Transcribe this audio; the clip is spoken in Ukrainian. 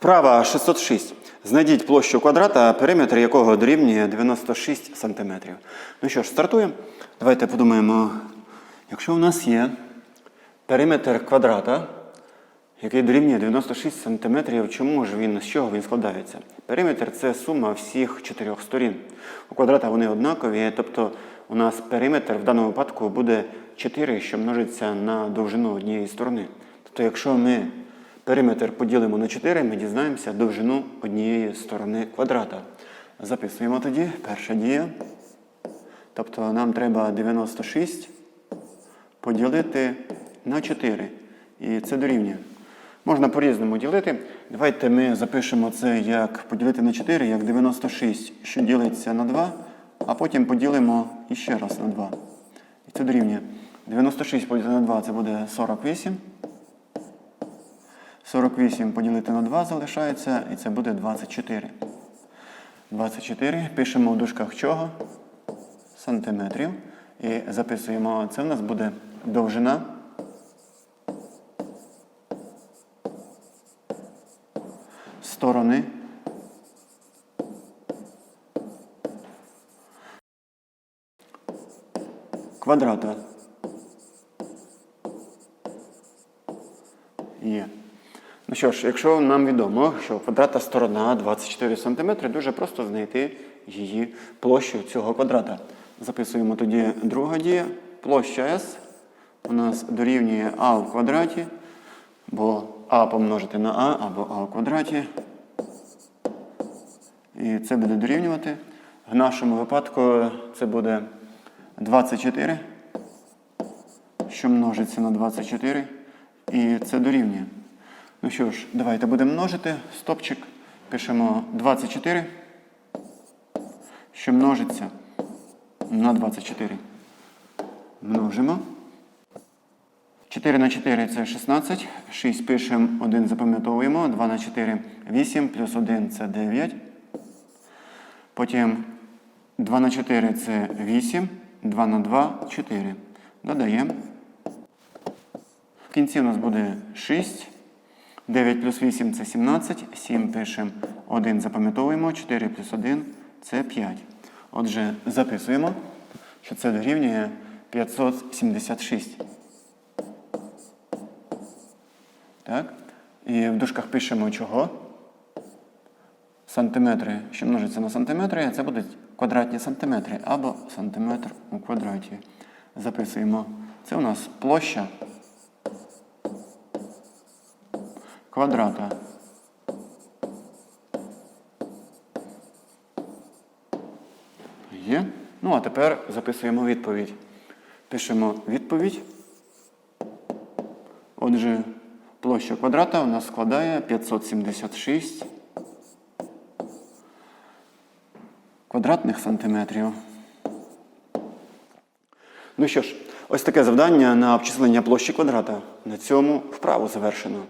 Вправа 606. Знайдіть площу квадрата, периметр якого дорівнює 96 см. Ну що ж, стартуємо. Давайте подумаємо, якщо у нас є периметр квадрата, який дорівнює 96 см, чому ж він, з чого він складається? Периметр це сума всіх чотирьох сторін. У квадрата вони однакові, тобто у нас периметр в даному випадку буде 4, що множиться на довжину однієї сторони. Тобто, якщо ми периметр поділимо на 4, ми дізнаємося довжину однієї сторони квадрата. Записуємо тоді перша дія. Тобто нам треба 96 поділити на 4. І це дорівнює. Можна по-різному ділити. Давайте ми запишемо це як поділити на 4, як 96, що ділиться на 2, а потім поділимо іще раз на 2. І це дорівнює. 96 поділити на 2 це буде 48. 48 поділити на 2 залишається, і це буде 24. 24 пишемо в дужках чого? Сантиметрів. І записуємо, це в нас буде довжина. Сторони. Квадрата. Є. Ну що ж, якщо нам відомо, що квадрата сторона 24 см, дуже просто знайти її площу цього квадрата. Записуємо тоді друга дія. Площа S у нас дорівнює А в квадраті, бо А помножити на А або А в квадраті. І це буде дорівнювати. В нашому випадку це буде 24, що множиться на 24. І це дорівнює. Ну що ж, давайте будемо множити. Стопчик. Пишемо 24, що множиться на 24. Множимо. 4 на 4 це 16. 6 пишемо, 1 запам'ятовуємо. 2 на 4 8, плюс 1 це 9. Потім 2 на 4 це 8, 2 на 2 4. Додаємо. В кінці у нас буде 6. 9 плюс 8 це 17. 7 пишемо 1 запам'ятовуємо. 4 плюс 1 це 5. Отже, записуємо, що це дорівнює 576. Так? І в дужках пишемо чого? Сантиметри, що множиться на сантиметри, це будуть квадратні сантиметри або сантиметр у квадраті. Записуємо. Це у нас площа квадрата. Є. Ну, а тепер записуємо відповідь. Пишемо відповідь. Отже, площа квадрата у нас складає 576 квадратних сантиметрів. Ну що ж, ось таке завдання на обчислення площі квадрата. На цьому вправу завершено.